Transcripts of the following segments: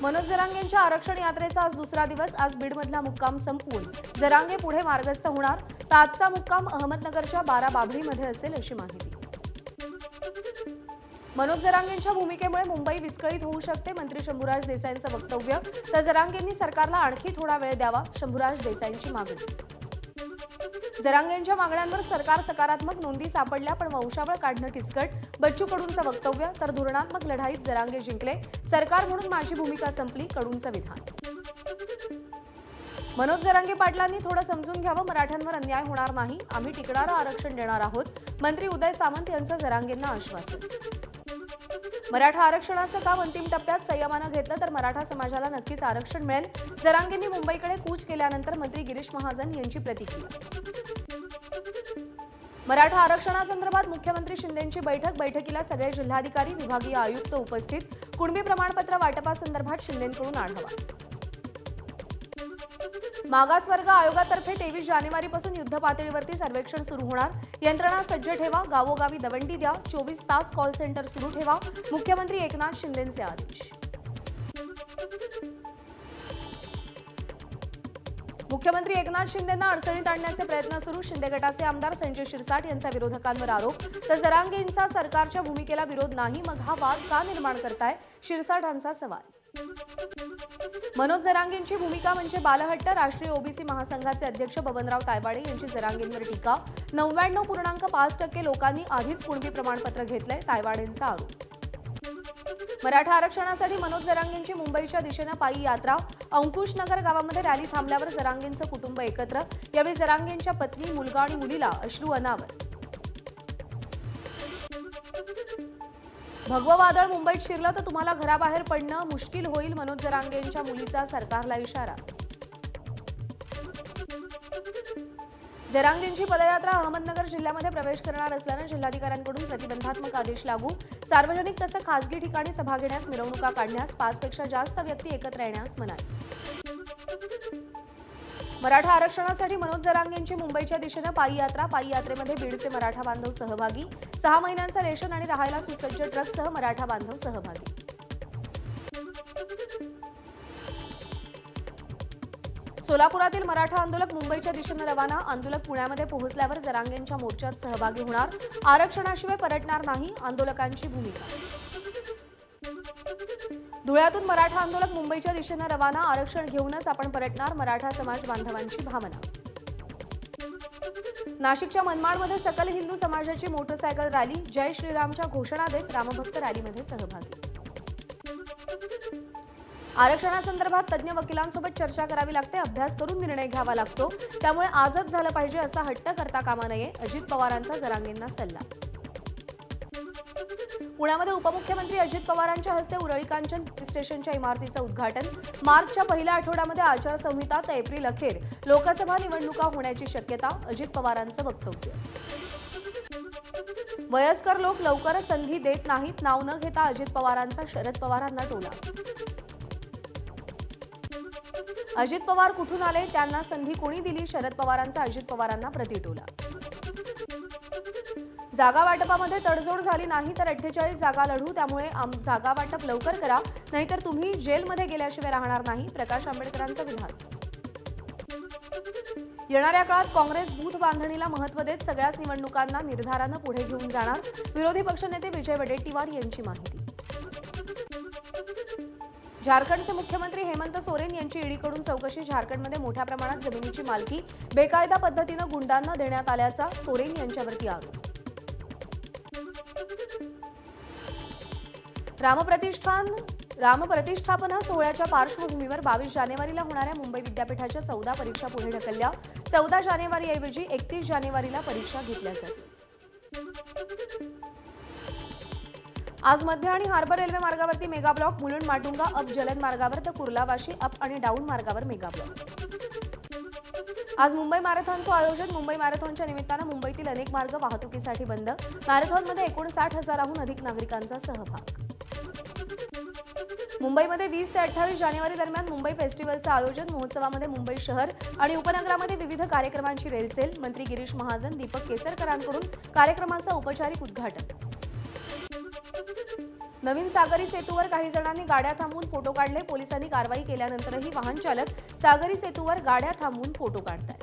मनोज जरांगेंच्या आरक्षण यात्रेचा आज दुसरा दिवस आज बीडमधला मुक्काम संपवून जरांगे पुढे मार्गस्थ होणार. तर आजचा मुक्काम अहमदनगरच्या बारा बाभळीमध्ये असेल अशी माहिती. मनोज जरांगेंच्या भूमिकेमुळे मुंबई विस्कळीत होऊ शकते मंत्री शंभूराज देसाईंचं वक्तव्य. तर जरांगेंनी सरकारला आणखी थोडा वेळ द्यावा शंभूराज देसाईंची मागणी. जरांगेंच्या मागण्यांवर सरकार सकारात्मक नोंदी सापडल्या पण वंशावळ काढणं किचकट. बच्चू कडूंचं वक्तव्य तर धोरणात्मक लढाईत जरांगे जिंकले. सरकार म्हणून माझी भूमिका संपली कडूंचं विधान. मनोज जरांगे पाटलांनी थोडं समजून घ्यावं मराठ्यांवर अन्याय होणार नाही. आम्ही टिकणारं आरक्षण देणार आहोत. मंत्री उदय सामंत यांचं जरांगेंना आश्वासन. मराठा आरक्षणाचं काम अंतिम टप्प्यात संयमानं घेतलं तर मराठा समाजाला नक्कीच आरक्षण मिळेल. जरांगेंनी मुंबईकडे कूच केल्यानंतर मंत्री गिरीश महाजन यांची प्रतिक्रिया. मराठा आरक्षणासंदर्भात मुख्यमंत्री शिंदेंची बैठक. बैठकीला सगळे जिल्हाधिकारी विभागीय आयुक्त उपस्थित. कुणबी प्रमाणपत्र वाटपासंदर्भात शिंदेंकडून आढावा. मागासवर्ग आयोगातर्फे तेवीस जानेवारीपासून युद्ध पातळीवरती सर्वेक्षण सुरू होणार. यंत्रणा सज्ज ठेवा. गावोगावी दवंडी द्या. चोवीस तास कॉल सेंटर सुरू ठेवा. मुख्यमंत्री एकनाथ शिंदेंचे आदेश. मुख्यमंत्री एकनाथ शिंदेंना अडचणीत आणण्याचे प्रयत्न सुरू. शिंदे गटाचे आमदार संजय शिरसाट यांचा विरोधकांवर आरोप. तर जरांगेंचा सरकारच्या भूमिकेला विरोध नाही मग हा वाद का निर्माण करताय? शिरसाटांचा सवाल. मनोज जरांगेंची भूमिका म्हणजे बालहट्ट. राष्ट्रीय ओबीसी महासंघाचे अध्यक्ष बबनराव तायवाडे यांची जरांगेंवर टीका. नव्याण्णव पूर्णांक पाच टक्के लोकांनी आधीच कुणबी प्रमाणपत्र घेतलंय तायवाडेंचा आरोप. मराठा आरक्षणासाठी मनोज जरांगेंची मुंबईच्या दिशेनं पायी यात्रा. अंकुशनगर गावामध्ये रॅली थांबल्यावर जरांगेंचं कुटुंब एकत्र. यावेळी जरांगेंच्या पत्नी मुलगा आणि मुलीला अश्रू अनावर. भगवं वादळ मुंबईत शिरलं तर तुम्हाला घराबाहेर पडणं मुश्किल होईल मनोज जरांगेंच्या मुलीचा सरकारला इशारा. जरांगेंची पदयात्रा अहमदनगर जिल्ह्यामध्ये प्रवेश करणार असल्यानं जिल्हाधिकाऱ्यांकडून प्रतिबंधात्मक आदेश लागू. सार्वजनिक तसं खासगी ठिकाणी सभा घेण्यास मिरवणुका काढण्यास पाचपेक्षा जास्त व्यक्ती एकत्र येण्यास मनाई. मराठा आरक्षणासाठी मनोज जरांगेंची मुंबईच्या दिशेनं पायी यात्रा. पायी यात्रेमध्ये बीडचे मराठा बांधव सहभागी. सहा महिन्यांचं रेशन आणि राहायला सुसज्ज ट्रकसह मराठा बांधव सहभागी. सोलापुरातील मराठा आंदोलक मुंबईच्या दिशेनं रवाना. आंदोलक पुण्यामध्ये पोहोचल्यावर जरांगेंच्या मोर्चात सहभागी होणार. आरक्षणाशिवाय परतणार नाही आंदोलकांची भूमिका. धुळ्यातून मराठा आंदोलक मुंबईच्या दिशेनं रवाना. आरक्षण घेऊनच आपण परतणार मराठा समाज बांधवांची भावना. नाशिकच्या मनमाडमध्ये सकल हिंदू समाजाची मोटरसायकल रॅली. जय श्रीरामच्या घोषणा देत रामभक्त रॅलीमध्ये सहभागी. आरक्षणासंदर्भात तज्ज्ञ वकिलांसोबत चर्चा करावी लागते अभ्यास करून निर्णय घ्यावा लागतो. त्यामुळे आजच झालं पाहिजे असा हट्ट करता कामा नये अजित पवारांचा जरांगेंना सल्ला. पुण्यामध्ये उपमुख्यमंत्री अजित पवारांच्या हस्ते उरळी कांचन स्टेशनच्या इमारतीचं उद्घाटन. मार्चच्या पहिल्या आठवड्यामध्ये आचारसंहिता तर एप्रिल अखेर. लोकसभा निवडणुका होण्याची शक्यता अजित पवारांचं वक्तव्य. वयस्कर लोक लवकर संधी देत नाहीत नाव न घेता अजित पवारांचा शरद पवारांना टोला. अजित पवार कुठून आले? त्यांना संधी कोणी दिली? शरद पवारांचा अजित पवारांना प्रतिटोला जागा वाटपामध्ये तडजोड झाली नाही तर अठ्ठेचाळीस जागा लढू त्यामुळे आम- जागा वाटप लवकर करा नाहीतर तुम्ही जेलमध्ये गेल्याशिवाय राहणार नाही प्रकाश आंबेडकरांचं विधान. येणाऱ्या काळात काँग्रेस बूथ बांधणीला महत्त्व देत सगळ्याच निवडणुकांना निर्धारानं पुढे घेऊन जाणार. विरोधी पक्षनेते विजय वडेट्टीवार यांची माहिती. झारखंडचे मुख्यमंत्री हेमंत सोरेन यांची ईडीकडून चौकशी. झारखंडमध्ये मोठ्या प्रमाणात जमिनीची मालकी. बेकायदा पद्धतीनं गुंडांना देण्यात आल्याचा सोरेन यांच्यावरती आरोप. रामप्रतिष्ठान रामप्रतिष्ठापना सोहळ्याच्या पार्श्वभूमीवर बावीस जानेवारीला होणाऱ्या मुंबई विद्यापीठाच्या चौदा परीक्षा पुढे ढकलल्या. चौदा जानेवारीऐवजी एकतीस जानेवारीला परीक्षा घेतल्या जातील. आज मध्य आणि हार्बर रेल्वे मार्गावरती mega block Mulund Matunga up जलद मार्गावर तर कुर्लावाशी अप आणि डाऊन मार्गावर मेगा ब्लॉक आज मुंबई मॅरेथॉनचं आयोजन मुंबई मॅरेथॉनच्या निमित्तानं मुंबईतील अनेक मार्ग वाहतुकीसाठी बंद. मॅरेथॉनमध्ये एकोणसाठ हजाराहून अधिक नागरिकांचा सहभाग. मुंबईमध्ये वीस ते अठ्ठावीस जानेवारी दरम्यान मुंबई फेस्टिवलचं आयोजन महोत्सवामध्ये मुंबई शहर आणि उपनगरामध्ये विविध कार्यक्रमांची रेलसेल मंत्री गिरीश महाजन दीपक केसरकरांकडून कार्यक्रमाचं औपचारिक उद्घाटन. नवीन सागरी सेतूवर काही जणांनी गाड्या थांबवून फोटो काढले. पोलिसांनी कारवाई केल्यानंतरही वाहन चालक सागरी सेतूवर गाड्या थांबवून फोटो काढतात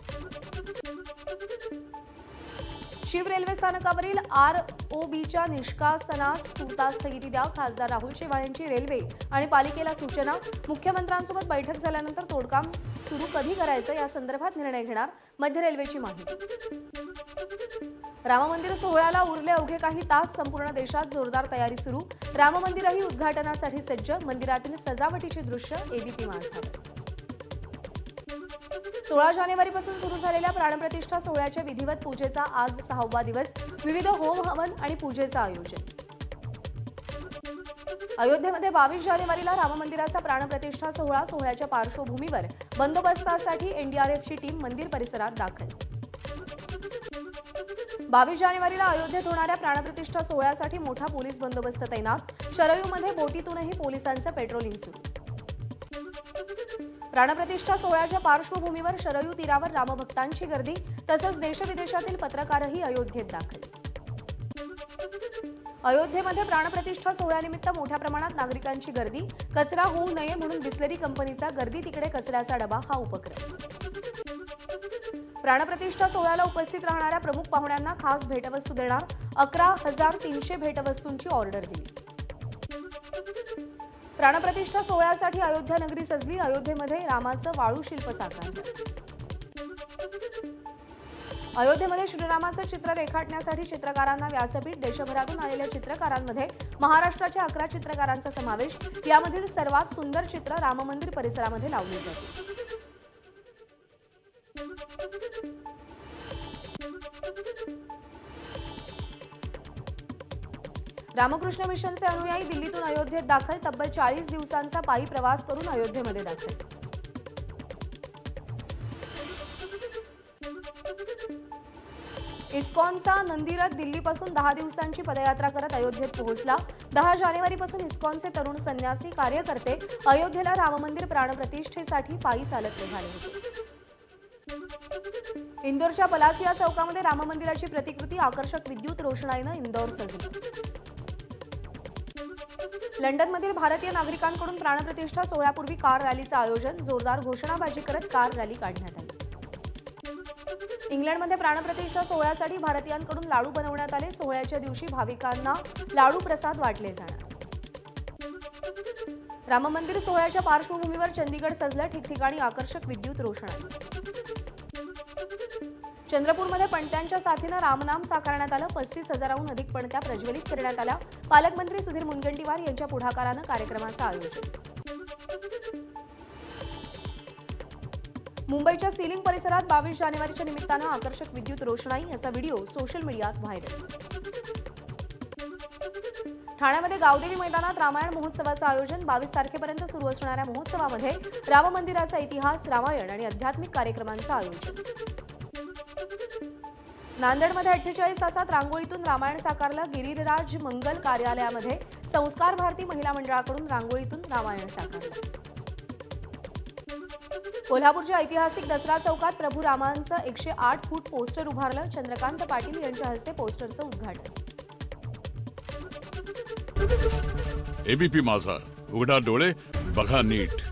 शिव रेल्वे स्थानकावरील आर ओ बीच्या निष्कासनास तुर्तास स्थगिती द्या. खासदार राहुल शेवाळ यांची रेल्वे आणि पालिकेला सूचना. मुख्यमंत्र्यांसोबत बैठक झाल्यानंतर तोडकाम सुरू कधी करायचं या संदर्भात निर्णय घेणार मध्य रेल्वेची माहिती. राममंदिर सोहळ्याला उरले अवघे काही तास संपूर्ण देशात जोरदार तयारी सुरू. राममंदिरही उद्घाटनासाठी सज्ज. मंदिरातील सजावटीची दृश्य एबीपी माझा सोळा जानेवारीपासून सुरू झालेल्या प्राणप्रतिष्ठा सोहळ्याच्या विधिवत पूजेचा आज सहावा दिवस विविध होम हवन आणि पूजेचं आयोजन. अयोध्येमध्ये बावीस जानेवारीला राममंदिराचा प्राणप्रतिष्ठा सोहळा सोहळ्याच्या पार्श्वभूमीवर बंदोबस्तासाठी एनडीआरएफची टीम मंदिर परिसरात दाखल. बावीस जानेवारीला अयोध्येत होणाऱ्या प्राणप्रतिष्ठा सोहळ्यासाठी मोठा पोलीस बंदोबस्त तैनात शरयूमध्ये बोटीतूनही पोलिसांचं पेट्रोलिंग सुरू. प्राणप्रतिष्ठा सोहळ्याच्या पार्श्वभूमीवर शरयू तीरावर रामभक्तांची गर्दी तसंच देशविदेशातील पत्रकारही अयोध्येत दाखल. अयोध्येमध्ये प्राणप्रतिष्ठा सोहळ्यानिमित्त मोठ्या प्रमाणात नागरिकांची गर्दी कचरा होऊ नये म्हणून बिस्लरी कंपनीचा गर्दी तिकडे कचऱ्याचा डबा हा उपक्रम. प्राणप्रतिष्ठा सोहळ्याला उपस्थित राहणाऱ्या प्रमुख पाहुण्यांना खास भेटवस्तू देणार अकरा हजार तीनशे भेटवस्तूंची ऑर्डर दिली. प्राणप्रतिष्ठा सोहळ्यासाठी अयोध्या नगरी सजली. अयोध्येमध्ये रामाचं वाळू शिल्प साकारलं. अयोध्येमध्ये श्रीरामाचं चित्र रेखाटण्यासाठी चित्रकारांना व्यासपीठ. देशभरातून आलेल्या चित्रकारांमध्ये महाराष्ट्राच्या अकरा चित्रकारांचा समावेश. यामधील सर्वात सुंदर चित्र राममंदिर परिसरामध्ये लावली जाते. रामकृष्ण मिशनचे अनुयायी दिल्लीतून अयोध्येत दाखल तब्बल चाळीस दिवसांचा पायी प्रवास करून अयोध्येमध्ये दाखल. इस्कॉनचा नंदीरथ दिल्लीपासून दहा दिवसांची पदयात्रा करत अयोध्येत पोहोचला. दहा जानेवारीपासून इस्कॉनचे तरुण संन्यासी कार्यकर्ते अयोध्येला राममंदिर प्राणप्रतिष्ठेसाठी पायी चालत निघाले होते. इंदोरच्या पलासिया चौकामध्ये राममंदिराची प्रतिकृती आकर्षक विद्युत रोषणाईनं इंदोर सजली. लंडनमधील भारतीय नागरिकांकडून प्राणप्रतिष्ठा सोहळ्यापूर्वी कार रॅलीचं आयोजन. जोरदार घोषणाबाजी करत कार रॅली काढण्यात आली. इंग्लंडमध्ये प्राणप्रतिष्ठा सोहळ्यासाठी भारतीयांकडून लाडू बनवण्यात आले. सोहळ्याच्या दिवशी भाविकांना लाडू प्रसाद वाटले जाणार. राममंदिर सोहळ्याच्या पार्श्वभूमीवर चंदीगड सजलं. ठिकठिकाणी आकर्षक विद्युत रोषणाई. चंद्रपूरमध्ये पणत्यांच्या साथीनं रामनाम साकारण्यात आलं. पस्तीस हजाराहून अधिक पणत्या प्रज्वलित करण्यात आल्या. पालकमंत्री सुधीर मुनगंटीवार यांच्या पुढाकारानं कार्यक्रमाचं आयोजन. मुंबईच्या सीलिंग परिसरात बावीस जानेवारीच्या निमित्तानं आकर्षक विद्युत रोषणाई याचा व्हिडिओ सोशल मीडियात व्हायरल. ठाण्यामध्ये गावदेवी मैदानात रामायण महोत्सवाचं आयोजन बावीस तारखेपर्यंत सुरू असणाऱ्या महोत्सवामध्ये राम मंदिराचा इतिहास रामायण आणि आध्यात्मिक कार्यक्रमांचं आयोजन. नांदेडमध्ये अठ्ठेचाळीस तासात रांगोळीतून रामायण साकारलं गिरीराज मंगल कार्यालयामध्ये संस्कार भारती महिला मंडळाकडून रांगोळीतून रामायण साकारलं. कोल्हापूरच्या ऐतिहासिक दसरा चौकात प्रभू रामांचं एकशे आठ फूट पोस्टर उभारलं चंद्रकांत पाटील यांच्या हस्ते पोस्टरचं उद्घाटन. एबीपी माझा. उघडा डोळे बघा नीट.